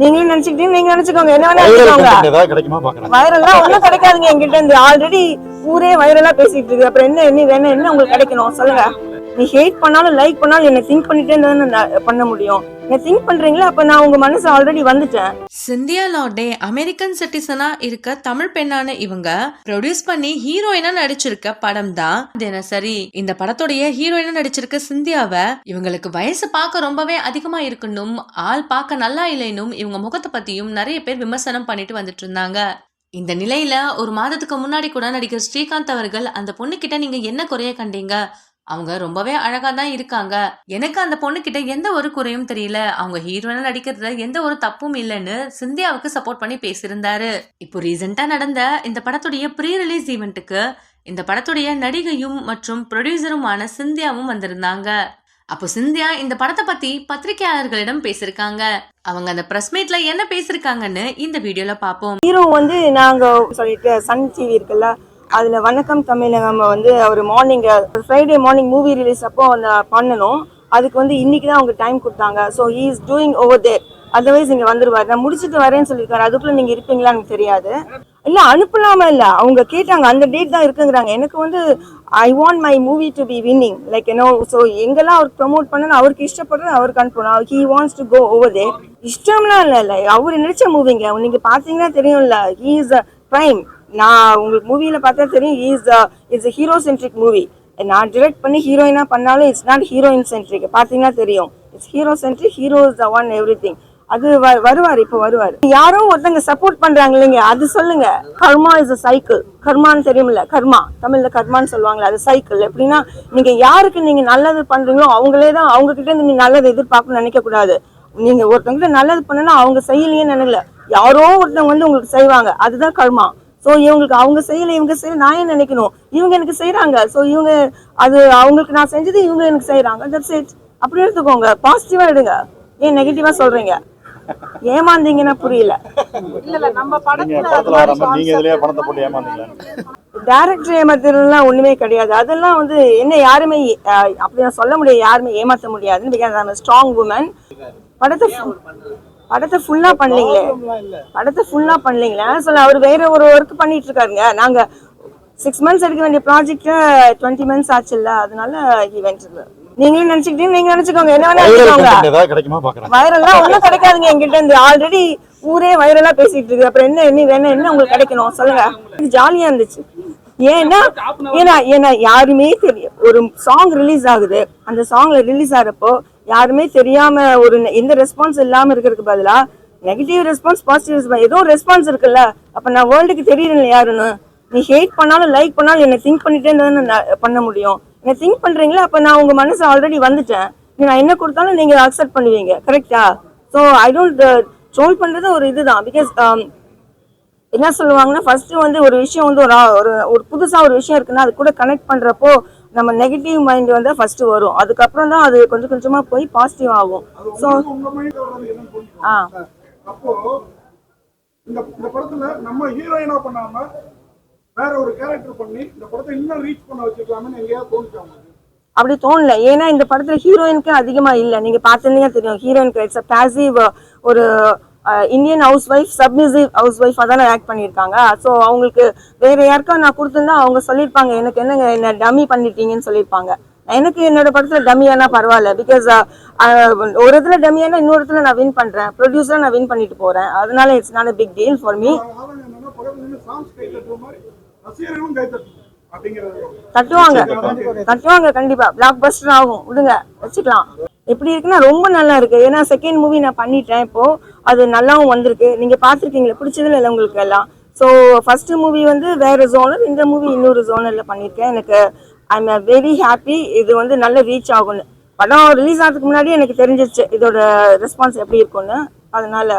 நீங்களும் நினைச்சுக்கிட்டீங்க நீங்க நினைச்சுக்கோங்க. என்ன வேணா நினைச்சுக்கோங்க வைரல்லாம் ஒண்ணும் கிடைக்காதுங்க என்கிட்ட இருந்து. ஆல்ரெடி ஊரே வைரலா பேசிட்டு இருக்கு. அப்புறம் என்ன என்ன வேணும் என்ன உங்களுக்கு கிடைக்கணும்? சொல்லுங்க. நீ ஹேட் பண்ணாலும் லைக் பண்ணாலும் என்ன திங்க் பண்ணிட்டே இருந்தா பண்ண முடியும். நீங்க திங்க் பண்றீங்களா? அப்ப நான் உங்க மனசு ஆல்ரெடி வந்துட்டேன். சிந்தியா லார்டே அமெரிக்கன் சிட்டிசனா இருக்க தமிழ் பெண்ணான இவங்க ப்ரொடியூஸ் பண்ணி ஹீரோயினா நடிச்சிருக்க படம் தான் தினசரி இந்த படத்துடைய ஹீரோயினா நடிச்சிருக்க சிந்தியாவை இவங்களுக்கு வயசு பார்க்க ரொம்பவே அதிகமா இருக்கணும். ஆள் பார்க்க நல்லா இல்லைனும் இவங்க முகத்தை பத்தியும் நிறைய பேர் விமர்சனம் பண்ணிட்டு வந்துட்டு இருந்தாங்க. இந்த நிலையில ஒரு மாதத்துக்கு முன்னாடி கூட நடிகர் ஸ்ரீகாந்த் அவர்கள் அந்த பொண்ணு கிட்ட நீங்க என்ன குறைய கண்டீங்க? அவங்க ரொம்பவே அழகா தான் இருக்காங்க. எனக்கு அந்த பொண்ணு கிட்ட எந்த ஒரு குறையும் தெரியல. அவங்க ஹீரோயினா நடிக்கிறதுல எந்த ஒரு தப்பும் இல்லைன்னு சிந்தியாவுக்கு சப்போர்ட் பண்ணி பேசியிருந்தாரு. இப்போ ரீசெண்டா நடந்த இந்த படத்துடைய ப்ரீ ரிலீஸ் ஈவெண்ட்டுக்கு இந்த படத்துடைய நடிகையும் மற்றும் ப்ரொடியூசருமான சிந்தியாவும் வந்திருந்தாங்க. அப்போ சிந்தியா இந்த படத்தை பத்தி பத்திரிகையாளர்களிடம் பேசியிருக்காங்க. அவங்க அந்த பிரஸ் மீட்ல என்ன பேசிருக்காங்கன்னு இந்த வீடியோல பாப்போம் ஹீரோ வந்து நாங்க சொல்லிட்டு சன் டிவி இருக்குல்ல அதில் வணக்கம் தமிழகம் வந்து அவர் morning Friday morning movie release அப்போ அந்த பண்ணணும். அதுக்கு வந்து இன்னைக்கு தான் அவங்க டைம் கொடுத்தாங்க. So he is doing over there otherwise இங்கே வந்துருவார். நான் முடிச்சுட்டு வரேன்னு சொல்லியிருக்காரு. அதுக்குள்ள நீங்கள் இருப்பீங்களா எனக்கு தெரியாது. இல்லை அனுப்பலாம இல்லை. அவங்க கேட்டாங்க. அந்த டேட் தான் இருக்குங்கிறாங்க. எனக்கு வந்து I want my movie to be winning like you know so எங்கெல்லாம் அவருக்கு ப்ரமோட் பண்ணணும் அவருக்கு இஷ்டப்படுறது அவருக்கு அனுப்பணும். He wants to go over there இஷ்டம்லாம் இல்லை இல்லை. அவர் நினைச்ச மூவிங்க நீங்கள் பார்த்தீங்கன்னா தெரியும்ல. ஹீ இஸ் அ ப்ரைம் நான் உங்களுக்கு மூவில பார்த்தா தெரியும் is it's hero centric movie நான் டிரெக்ட் பண்ணி ஹீரோயினாக பண்ணாலும் இட்ஸ் நாட் ஹீரோயின் சென்ட்ரிக் பாத்தீங்கன்னா தெரியும். It's hero centric hero is the one everything அது வ- வருவார் இப்போ வருவார். யாரோ ஒருத்தங்க சப்போர்ட் பண்றாங்க இல்லைங்க அது சொல்லுங்க. கர்மா இஸ் அ சைக்கிள் கர்மான்னு தெரியுமில்ல கர்மா தமிழ்ல கர்மான்னு சொல்லுவாங்கல்ல அது சைக்கிள் எப்படின்னா நீங்க யாருக்கு நீங்க நல்லது பண்றீங்களோ அவங்களே தான் அவங்க கிட்ட இருந்து நீங்க நல்லது எதிர்பார்க்கணும்னு நினைக்க கூடாது. நீங்க ஒருத்தவங்க நல்லது பண்ணனா அவங்க செய்யலையே நினைக்கல. யாரோ ஒருத்தவங்க வந்து உங்களுக்கு செய்வாங்க. அதுதான் கர்மா சோ இவங்களுக்கு அவங்க செய்யல இவங்க செய்யல நான் ஏன் நினைக்கணும்? இவங்க எனக்கு செய்யறாங்க சோ இவங்க அது அவங்களுக்கு நான் செஞ்சது இவங்க எனக்கு செய்யறாங்க தட்ஸ் இட் அப்படி எடுத்துக்கோங்க. பாசிட்டிவா எடுங்க. ஏன் நெகட்டிவா சொல்றீங்க? ஏமாந்தீங்கன்னா புரியல. டேரக்டர் ஏமாத்துறதுலாம் ஒண்ணுமே கிடையாது. அதெல்லாம் வந்து என்ன யாருமே அப்படி நான் சொல்ல முடியாது. யாருமே ஏமாத்த முடியாதுன்னு பிகாஸ் ஸ்ட்ராங் உமன் படத்தை படத்தை ஃபுல்லா பண்ணலீங்களே படத்தை ஃபுல்லா பண்ணலீங்களே சொல்ல அவர் வேற ஒரு ஒர்க் பண்ணிட்டு இருக்காருங்க. நாங்க சிக்ஸ் மந்த்ஸ் எடுக்க வேண்டிய ப்ராஜெக்ட் டுவெண்ட்டி மந்த்ஸ் ஆச்சுல்ல அதனால ஈவெண்ட் நீங்களும் நினைச்சுக்கிட்டீங்க நீங்க நினைச்சுக்கோங்க. என்ன வேணா நினைச்சுக்கோங்க வைரல்லாம் ஒண்ணும் கிடைக்காதுங்க என்கிட்ட இருந்து. ஆல்ரெடி ஊரே வைரலா பேசிட்டு இருக்கு. அப்புறம் என்ன என்ன வேணும் என்ன உங்களுக்கு கிடைக்கணும்? சொல்லுங்க. இது ஜாலியா இருந்துச்சு. ஏன்னா ஏன்னா ஏன்னா யாருமே தெரியும் ஒரு சாங் ரிலீஸ் ஆகுது. அந்த சாங்ல ரிலீஸ் ஆகிறப்போ யாருமே தெரியாம ஒரு எந்த ரெஸ்பான்ஸ் இல்லாம இருக்கிறதுக்கு பதிலா நெகட்டிவ் ரெஸ்பான்ஸ் பாசிட்டிவ் ரெஸ்பான்ஸ் ஏதோ ரெஸ்பான்ஸ் இருக்குல்ல அப்ப நான் வேர்ல்டுக்கு தெரியல யாருன்னு நீ ஹேட் பண்ணாலும் லைக் பண்ணாலும் என்ன திங்க் பண்ணிட்டே இருந்தாலும் நான் பண்ண முடியும். என்ன திங்க் பண்றீங்களா? அப்ப நான் உங்க மனசு ஆல்ரெடி வந்துட்டேன். நான் என்ன கொடுத்தாலும் நீங்க அக்செப்ட் பண்ணுவீங்க. கரெக்டா ஸோ ஐ டோன்ட் ட்ரோல் பண்றது ஒரு இதுதான். பிகாஸ் um, என்ன சொல்லுவாங்கன்னா ஃபர்ஸ்ட் வந்து ஒரு விஷயம் வந்து ஒரு ஒரு ஒரு புதுசா ஒரு விஷயம் இருக்குன்னா அது கூட கனெக்ட் பண்றப்போ நம்ம நெகட்டிவ் மைண்ட் வந்து ஃபர்ஸ்ட் வரும். அதுக்கப்புறம் தான் அது கொஞ்சம் கொஞ்சமா போய் பாசிட்டிவ் ஆகும். ஸோ. ஆ. இந்த இந்த படத்துல நம்ம ஹீரோயினா பண்ணாம வேற ஒரு கேரக்டர் பண்ணி இந்த படத்தை இன்னும் ரீச் பண்ண வச்சிருக்கலாம்னு எங்கேயாவது தோணுச்சு அவங்களுக்கு அப்படி தோணல. ஏன்னா இந்த படத்துல ஹீரோயினுக்கு அதிகமா இல்ல. நீங்க பார்த்தீங்கன்னா தெரியும். ஹீரோயினுக்கு இட்ஸ் பேசிவ் ஒரு இந்தியன் ஹவுஸ் ஒய்ஃப் சப்மிசிவ் ஹவுஸ் ஒய்ஃபா தானே ஆக்ட் பண்ணியிருக்காங்க. ஸோ அவங்களுக்கு வேற யாருக்கா நான் கொடுத்திருந்தா அவங்க சொல்லியிருப்பாங்க எனக்கு என்னங்க என்ன டம்மி பண்ணிட்டீங்கன்னு சொல்லியிருப்பாங்க. எனக்கு என்னோட படத்துல டம்மியானா பரவாயில்ல பிகாஸ் ஒரு இடத்துல டம்மியானா இன்னொரு இடத்துல நான் வின் பண்றேன். ப்ரொடியூசரா நான் வின் பண்ணிட்டு போறேன். அதனால it's not big deal for me தட்டுவாங்க. தட்டுவாங்க கண்டிப்பா. பிளாக் பஸ்டர் ஆகும். விடுங்க வச்சுக்கலாம். எப்படி இருக்குன்னா ரொம்ப நல்லா இருக்கு. ஏன்னா செகண்ட் மூவி நான் பண்ணிட்டேன் இப்போ. அது நல்லாவும் வந்திருக்கு. நீங்கள் பார்த்துருக்கீங்களே பிடிச்சதுல இல்லை உங்களுக்கு எல்லாம். ஸோ ஃபர்ஸ்ட் மூவி வந்து வேறு ஜோனர் இந்த மூவி இன்னொரு ஜோனரில் பண்ணியிருக்கேன். எனக்கு ஐ எம் வெரி ஹாப்பி இது வந்து நல்ல ரீச் ஆகும்னு. படம் ரிலீஸ் ஆகிறதுக்கு முன்னாடி எனக்கு தெரிஞ்சிருச்சு இதோட ரெஸ்பான்ஸ் எப்படி இருக்கும்னு. அதனால